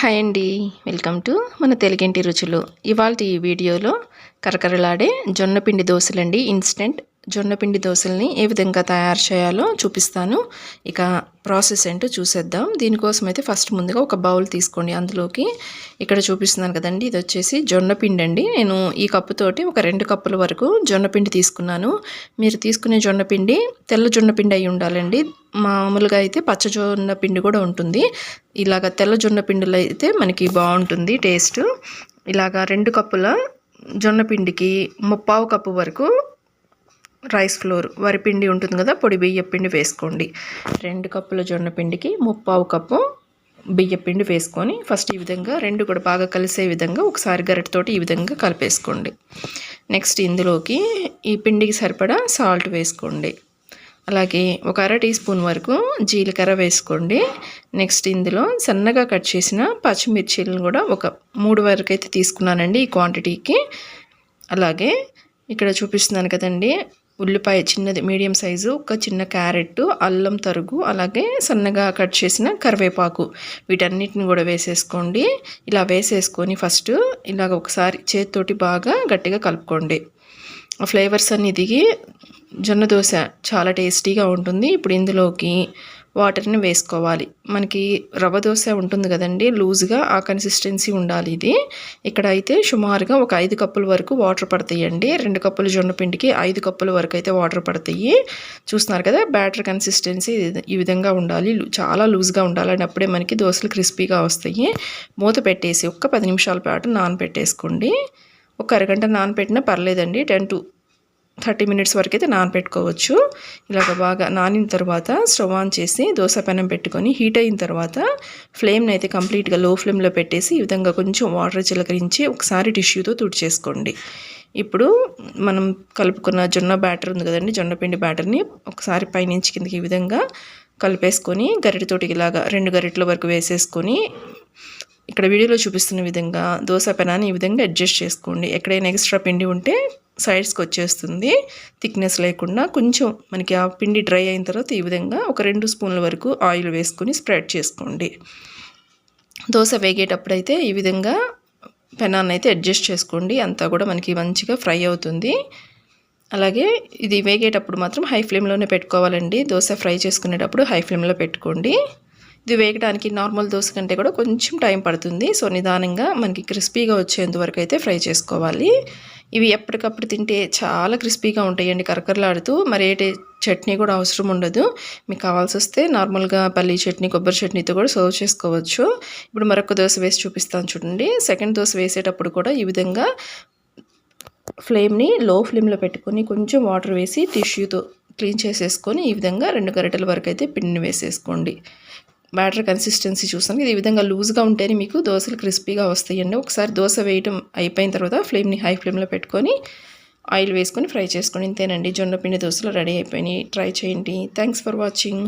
Hi అండి. Welcome to మన తెలుగింటి రుచులు. ఇవాళ ఈ వీడియోలో కరకరలాడే జొన్నపిండి దోశలండి. ఇన్స్టెంట్ జొన్నపిండి దోశల్ని ఏ విధంగా తయారు చేయాలో చూపిస్తాను. ఇక ప్రాసెస్ ఏంటో చూసేద్దాం. దీనికోసం అయితే ఫస్ట్ ముందుగా ఒక బౌల్ తీసుకోండి. అందులోకి ఇక్కడ చూపిస్తున్నాను కదండి ఇది వచ్చేసి జొన్నపిండి అండి. నేను ఈ కప్పుతోటి ఒక రెండు కప్పుల వరకు జొన్నపిండి తీసుకున్నాను. మీరు తీసుకునే జొన్నపిండి తెల్ల జొన్నపిండి అయి ఉండాలండి. మామూలుగా అయితే పచ్చ జొన్న పిండి కూడా ఉంటుంది. ఇలాగ తెల్ల జొన్న పిండిలో అయితే మనకి బాగుంటుంది టేస్ట్. ఇలాగ రెండు కప్పుల జొన్న పిండికి ముప్పావు కప్పు వరకు రైస్ ఫ్లోర్. వరిపిండి ఉంటుంది కదా పొడి బియ్య పిండి వేసుకోండి. రెండు కప్పుల జొన్న పిండికి ముప్పావు కప్పు బియ్య పిండి వేసుకొని ఫస్ట్ ఈ విధంగా రెండు కూడా బాగా కలిసే విధంగా ఒకసారి గరిటతోటి ఈ విధంగా కలిపేసుకోండి. నెక్స్ట్ ఇందులోకి ఈ పిండికి సరిపడా సాల్ట్ వేసుకోండి. అలాగే ఒక అర టీ స్పూన్ వరకు జీలకర్ర వేసుకోండి. నెక్స్ట్ ఇందులో సన్నగా కట్ చేసిన పచ్చిమిర్చీలను కూడా ఒక మూడు వరకు అయితే తీసుకున్నానండి ఈ క్వాంటిటీకి అలాగే ఇక్కడ చూపిస్తున్నాను కదండి ఉల్లిపాయ చిన్నది మీడియం సైజు ఒక చిన్న క్యారెట్ అల్లం తరుగు అలాగే సన్నగా కట్ చేసిన కరివేపాకు. వీటన్నిటిని కూడా వేసేసుకోండి. ఇలా వేసేసుకొని ఫస్ట్ ఇలాగ ఒకసారి చేతితోటి బాగా గట్టిగా కలుపుకోండి. ఫ్లేవర్స్ అన్ని దిగి జొన్న దోశ చాలా టేస్టీగా ఉంటుంది. ఇప్పుడు ఇందులోకి వాటర్ని వేసుకోవాలి. మనకి రవ్వ దోశ ఉంటుంది కదండి లూజ్గా ఆ కన్సిస్టెన్సీ ఉండాలి ఇది. ఇక్కడ అయితే సుమారుగా ఒక ఐదు కప్పుల వరకు వాటర్ పడతాయండి. రెండు కప్పుల జొన్న పిండికి ఐదు కప్పుల వరకు అయితే వాటర్ పడతాయి. చూస్తున్నారు కదా బ్యాటర్ కన్సిస్టెన్సీ ఈ విధంగా ఉండాలి. చాలా లూజ్గా ఉండాలని అప్పుడే మనకి దోశలు క్రిస్పీగా వస్తాయి. మూత పెట్టేసి ఒక్క పది నిమిషాల పాటు నానబెట్టేసుకోండి. ఒక అరగంట నానబెట్టినా పర్లేదండి. టెన్ టు థర్టీ మినిట్స్ వరకు అయితే నానబెట్టుకోవచ్చు ఇలాగ బాగా నానిన తర్వాత స్టవ్ ఆన్ చేసి దోశ పెనం పెట్టుకొని హీట్ అయిన తర్వాత ఫ్లేమ్ని అయితే కంప్లీట్గా లో ఫ్లేమ్లో పెట్టేసి ఈ విధంగా కొంచెం వాటర్ చిలకరించి ఒకసారి టిష్యూతో తుడిచేసుకోండి. ఇప్పుడు మనం కలుపుకున్న జొన్న బ్యాటర్ ఉంది కదండి జొన్న పిండి బ్యాటర్ని ఒకసారి పైనుంచి కిందకి ఈ విధంగా కలిపేసుకొని గరిటతోటి ఇలాగా రెండు గరిటల వరకు వేసేసుకొని ఇక్కడ వీడియోలో చూపిస్తున్న విధంగా దోశ పెనాన్ని ఈ విధంగా అడ్జస్ట్ చేసుకోండి. ఎక్కడైనా ఎక్స్ట్రా పిండి ఉంటే సైడ్స్కి వచ్చేస్తుంది థిక్నెస్ లేకుండా కొంచెం మనకి ఆ పిండి డ్రై అయిన తర్వాత ఈ విధంగా ఒక రెండు స్పూన్ల వరకు ఆయిల్ వేసుకొని స్ప్రెడ్ చేసుకోండి. దోశ వేగేటప్పుడైతే ఈ విధంగా పెనాన్ని అయితే అడ్జస్ట్ చేసుకోండి. అంతా కూడా మనకి మంచిగా ఫ్రై అవుతుంది. అలాగే ఇది వేగేటప్పుడు మాత్రం హై ఫ్లేమ్లోనే పెట్టుకోవాలండి. దోశ ఫ్రై చేసుకునేటప్పుడు హై ఫ్లేమ్లో పెట్టుకోండి. ఇది వేయడానికి నార్మల్ దోశ కంటే కూడా కొంచెం టైం పడుతుంది. సో నిదానంగా మనకి క్రిస్పీగా వచ్చేంత వరకు అయితే ఫ్రై చేసుకోవాలి. ఇవి ఎప్పటికప్పుడు తింటే చాలా క్రిస్పీగా ఉంటాయండి. కరకరలాడుతూ మరి ఏ చట్నీ కూడా అవసరం ఉండదు. మీకు కావాల్సి వస్తే నార్మల్గా పల్లీ చట్నీ కొబ్బరి చట్నీతో కూడా సర్వ్ చేసుకోవచ్చు. ఇప్పుడు మరొక దోశ వేసి చూపిస్తాను చూడండి. సెకండ్ దోశ వేసేటప్పుడు కూడా ఈ విధంగా ఫ్లేమ్ని లో ఫ్లేమ్లో పెట్టుకొని కొంచెం వాటర్ వేసి టిష్యూతో క్లీన్ చేసేసుకొని ఈ విధంగా రెండు గరిటెల వరకు అయితే పిండిని వేసేసుకోండి. బ్యాటర్ కన్సిస్టెన్సీ చూస్తాను. ఇది ఈ విధంగా లూజ్గా ఉంటేనే మీకు దోశలు క్రిస్పీగా వస్తాయండి. ఒకసారి దోశ వేయటం అయిపోయిన తర్వాత ఫ్లేమ్ని హై ఫ్లేమ్లో పెట్టుకొని ఆయిల్ వేసుకొని ఫ్రై చేసుకొని ఇంతేనండి. జొన్న పిండి దోశలు రెడీ అయిపోయినాయి. ట్రై చేయండి. Thanks for watching.